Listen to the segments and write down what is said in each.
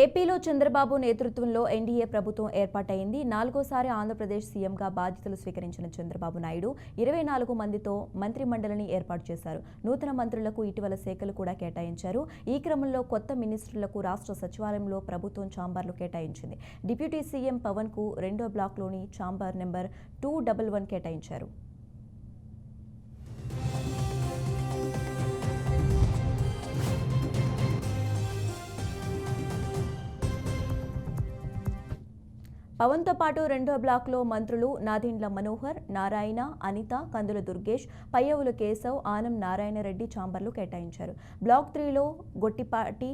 ఏపీలో చంద్రబాబు నేతృత్వంలో ఎన్డీఏ ప్రభుత్వం ఏర్పాటైంది. నాలుగోసారి ఆంధ్రప్రదేశ్ సీఎంగా బాధ్యతలు స్వీకరించిన చంద్రబాబు నాయుడు ఇరవై నాలుగు మందితో మంత్రిమండలిని ఏర్పాటు చేశారు. నూతన మంత్రులకు ఇటీవల శాఖలు కూడా కేటాయించారు. ఈ క్రమంలో కొత్త మినిస్టర్లకు రాష్ట్ర సచివాలయంలో ప్రభుత్వం ఛాంబర్లు కేటాయించింది. డిప్యూటీ సీఎం పవన్కు రెండో బ్లాక్లోని chamber number two double one కేటాయించారు. పవన్తో పాటు రెండో బ్లాక్లో మంత్రులు నాదెండ్ల మనోహర్ నారాయణ అనిత కందుల దుర్గేష్ పయ్యవుల కేశవ్ ఆనం నారాయణరెడ్డి ఛాంబర్లు కేటాయించారు. బ్లాక్ త్రీలో గొట్టిపాటి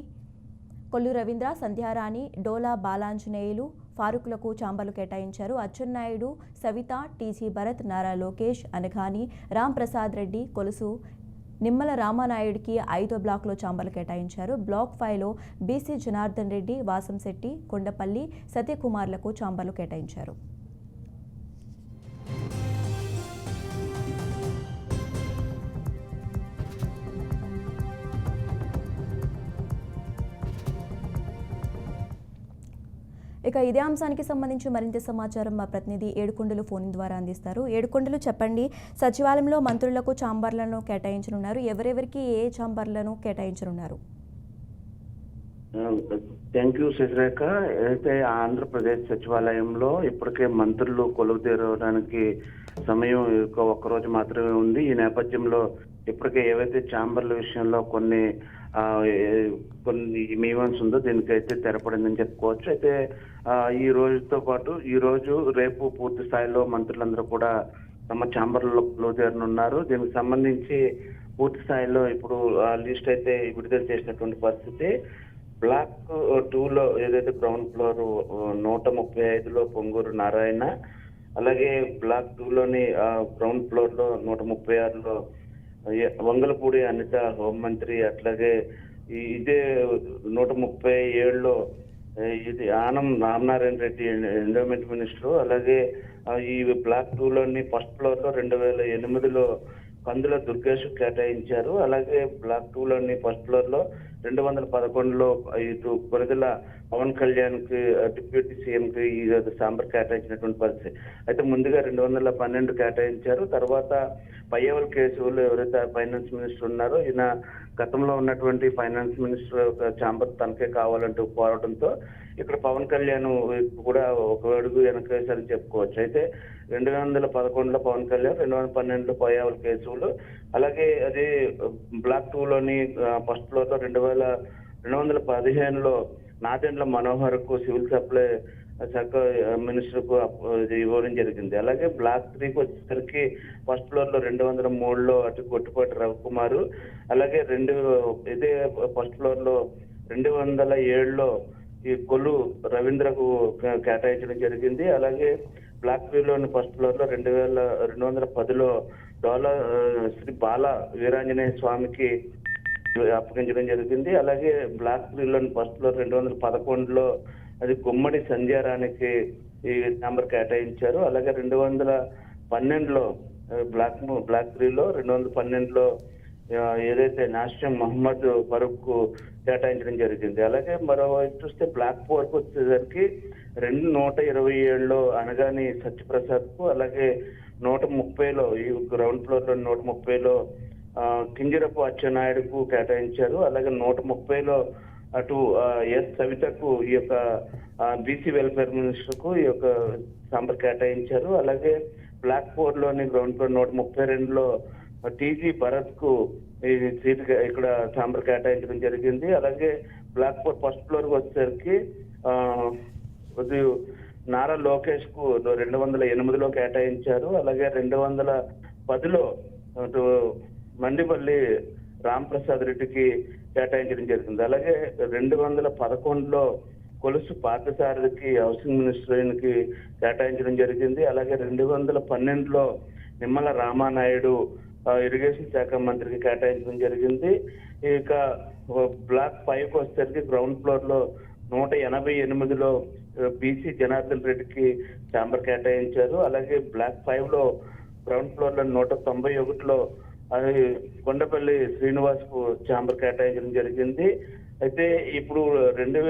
కొల్లు రవీంద్ర సంధ్యారాణి డోలా బాలాంజనేయులు ఫారూక్లకు ఛాంబర్లు కేటాయించారు. అచ్చెన్నాయుడు సవిత టీజీ భరత్ నారా లోకేష్ అనఘాని రామ్ ప్రసాద్ రెడ్డి కొలుసు నిమ్మల రామానాయుడికి ఐదో బ్లాక్లో చాంబర్లు కేటాయించారు. బ్లాక్ ఫైవ్లో బీసీ జనార్దన్ రెడ్డి వాసంశెట్టి కొండపల్లి సత్యకుమార్లకు చాంబర్లు కేటాయించారు. ఇక ఇదే అంశానికి సంబంధించి మరింత సమాచారం మా ప్రతినిధి ఏడుకొండలు ఫోన్ ద్వారా అందిస్తారు. ఏడుకొండలు చెప్పండి సచివాలయంలో మంత్రులకు ఛాంబర్లను కేటాయించనున్నారు. ఎవరెవరికి ఏ ఛాంబర్లను కేటాయించనున్నారు? థ్యాంక్ యూ శశిరేఖ అయితే ఆంధ్రప్రదేశ్ సచివాలయంలో ఇప్పటికే మంత్రులు కొలువు తీరడానికి సమయం ఒక్క రోజు మాత్రమే ఉంది. ఈ నేపథ్యంలో ఇప్పటికే ఏవైతే ఛాంబర్ల విషయంలో కొన్ని కొన్ని మీవన్స్ ఉందో దీనికైతే తెరపడిందని చెప్పుకోవచ్చు. అయితే ఈ రోజుతో పాటు ఈ రోజు రేపు పూర్తి స్థాయిలో మంత్రులందరూ కూడా తమ ఛాంబర్లలో కొలువు దీనికి సంబంధించి పూర్తి స్థాయిలో ఇప్పుడు ఆ లిస్ట్ అయితే విడుదల చేసినటువంటి పరిస్థితి. బ్లాక్ టూలో ఏదైతే గ్రౌండ్ ఫ్లోర్ నూట ముప్పై ఐదులో పొంగూరు నారాయణ అలాగే బ్లాక్ టూలోని గ్రౌండ్ ఫ్లోర్లో నూట ముప్పై ఆరులో వంగలపూడి అనిత హోంమంత్రి అట్లాగే ఇదే నూట ముప్పై ఏళ్ళలో ఇది ఆనం రామనారాయణ రెడ్డి ఎండోమెంట్ మినిస్టర్ అలాగే ఈ బ్లాక్ టూ లోని ఫస్ట్ ఫ్లోర్లో రెండు వేల ఎనిమిదిలో కందుల దుర్గేష్ కేటాయించారు. అలాగే బ్లాక్ టూ లోని ఫస్ట్ ఫ్లోర్లో రెండు వందల పదకొండులో ఇటు కొరదల పవన్ కళ్యాణ్కి డిప్యూటీ సీఎం కి ఈ సాంబర్ కేటాయించినటువంటి పరిస్థితి. అయితే ముందుగా రెండు వందల పన్నెండు కేటాయించారు. తర్వాత పయ్యవల్ కేశవులు ఎవరైతే ఫైనాన్స్ మినిస్టర్ ఉన్నారో ఈయన గతంలో ఉన్నటువంటి ఫైనాన్స్ మినిస్టర్ యొక్క ఛాంబర్ తనకే కావాలంటూ పోరాటంతో ఇక్కడ పవన్ కళ్యాణ్ కూడా ఒక అడుగు వెనకేశారని చెప్పుకోవచ్చు. అయితే రెండు వందల పదకొండులో పవన్ కళ్యాణ్ రెండు వందల పన్నెండులో పయ్యావల్ కేసులు అలాగే అది బ్లాక్ టూ లోని ఫస్ట్ ఫ్లోర్లో రెండు వేల రెండు వందల పదిహేనులో నాదెండ్ల మనోహర్కు సివిల్ సప్లై శాఖ మినిస్టర్కు ఇవ్వడం జరిగింది. అలాగే బ్లాక్ త్రీకి వచ్చేసరికి ఫస్ట్ ఫ్లోర్లో రెండు వందల మూడులో అటు కొట్టుపాటి రవికుమార్ అలాగే రెండు ఇదే ఫస్ట్ ఫ్లోర్లో రెండు వందల ఏడులో ఈ కొల్లు రవీంద్రకు కేటాయించడం జరిగింది. అలాగే బ్లాక్లోని ఫస్ట్ ఫ్లోర్లో రెండు వేల రెండు వందల పదిలో డాలర్ శ్రీ బాల వీరాంజనేయ స్వామికి అప్పగించడం జరిగింది. అలాగే బ్లాక్లోని ఫస్ట్ ఫ్లోర్ రెండు వందల పదకొండులో అది గుమ్మడి సంధ్యారానికి ఈ నెంబర్ కేటాయించారు. అలాగే రెండు వందల పన్నెండులో బ్లాక్ బ్లాక్ త్రీలో రెండు వందల పన్నెండులో ఏదైతే నాస్యం మహమ్మద్ ఫరూక్కు కేటాయించడం జరిగింది. అలాగే మరోవైపు చూస్తే బ్లాక్ ఫోర్కు వచ్చేసరికి రెండు నూట ఇరవై ఏడులో అనగాని సత్యప్రసాద్కు అలాగే నూట ముప్పైలో ఈ గ్రౌండ్ ఫ్లోర్లో నూట ముప్పైలో కింజరపు అచ్చెన్నాయుడుకు కేటాయించారు. అలాగే నూట ముప్పైలో అటు ఎస్ సవితకు ఈ యొక్క బీసీ వెల్ఫేర్ మినిస్టర్కు ఈ యొక్క సాంబర్ కేటాయించారు. అలాగే బ్లాక్ ఫోర్లోని గ్రౌండ్ ఫ్లోర్ నూట ముప్పై రెండులో టీజీ భరత్కు ఈ సీట్ ఇక్కడ సాంబర్ కేటాయించడం జరిగింది. అలాగే బ్లాక్ ఫోర్ ఫస్ట్ ఫ్లోర్కు వచ్చేసరికి నారా లోకేష్కు రెండు వందల ఎనిమిదిలో కేటాయించారు. అలాగే రెండు వందల పదిలో అటు మండిపల్లి రామ్ ప్రసాద్ రెడ్డికి కేటాయించడం జరిగింది. అలాగే రెండు వందల పదకొండులో కొలుసు పార్థసారథికి హౌసింగ్ మినిస్టర్కి కేటాయించడం జరిగింది. అలాగే రెండు వందల పన్నెండులో నిమ్మల రామానాయుడు ఇరిగేషన్ శాఖ మంత్రికి కేటాయించడం జరిగింది. ఇక బ్లాక్ ఫైవ్ వచ్చేసరికి గ్రౌండ్ ఫ్లోర్లో నూట ఎనభై ఎనిమిదిలో బీసీ జనార్దన్ రెడ్డికి ఛాంబర్ కేటాయించారు. అలాగే బ్లాక్ ఫైవ్లో గ్రౌండ్ ఫ్లోర్లో నూట తొంభై ఒకటిలో అది కొండపల్లి శ్రీనివాస్కు ఛాంబర్ కేటాయించడం జరిగింది. అయితే ఇప్పుడు రెండు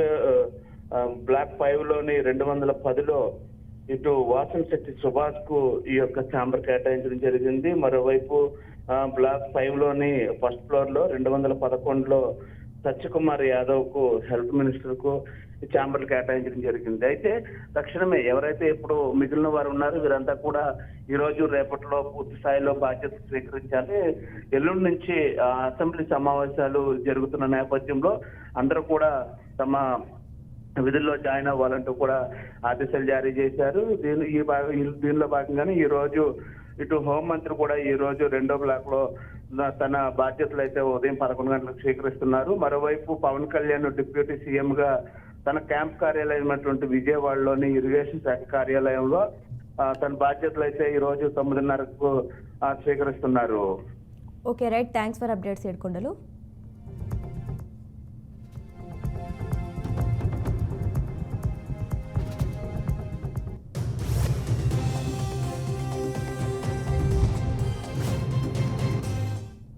బ్లాక్ ఫైవ్లోని రెండు వందల పదిలో ఇటు వాసన్ శెట్టి సుభాష్కు ఈ యొక్క ఛాంబర్ కేటాయించడం జరిగింది. మరోవైపు బ్లాక్ ఫైవ్లోని ఫస్ట్ ఫ్లోర్లో రెండు వందల పదకొండులో సత్యకుమార్ యాదవ్కు హెల్త్ మినిస్టర్కు ఛాంబర్లు కేటాయించడం జరిగింది. అయితే తక్షణమే ఎవరైతే ఇప్పుడు మిగిలిన వారు ఉన్నారో వీరంతా కూడా ఈ రోజు రేపట్లో పూర్తి స్థాయిలో బాధ్యత స్వీకరించాలి. ఎల్లుండి నుంచి ఆ, అసెంబ్లీ సమావేశాలు జరుగుతున్న నేపథ్యంలో అందరూ కూడా తమ విధుల్లో జాయిన్ అవ్వాలంటూ కూడా ఆదేశాలు జారీ చేశారు. దీని ఈ భాగం దీనిలో భాగంగానే ఈ రోజు ఇటు హోంమంత్రి కూడా ఈ రోజు రెండో బ్లాక్లో తన బాధ్యతలు అయితే ఉదయం పదకొండు గంటలకు స్వీకరిస్తున్నారు. మరోవైపు పవన్ కళ్యాణ్ డిప్యూటీ సీఎం గా తన క్యాంప్ కార్యాలయమైనటువంటి విజయవాడలోని ఇరిగేషన్ శాఖ కార్యాలయంలో తన బాధ్యతలు అయితే ఈ రోజు తొమ్మిదిన్నరకు స్వీకరిస్తున్నారు. Okay right. Thanks for updates Yedukondalu.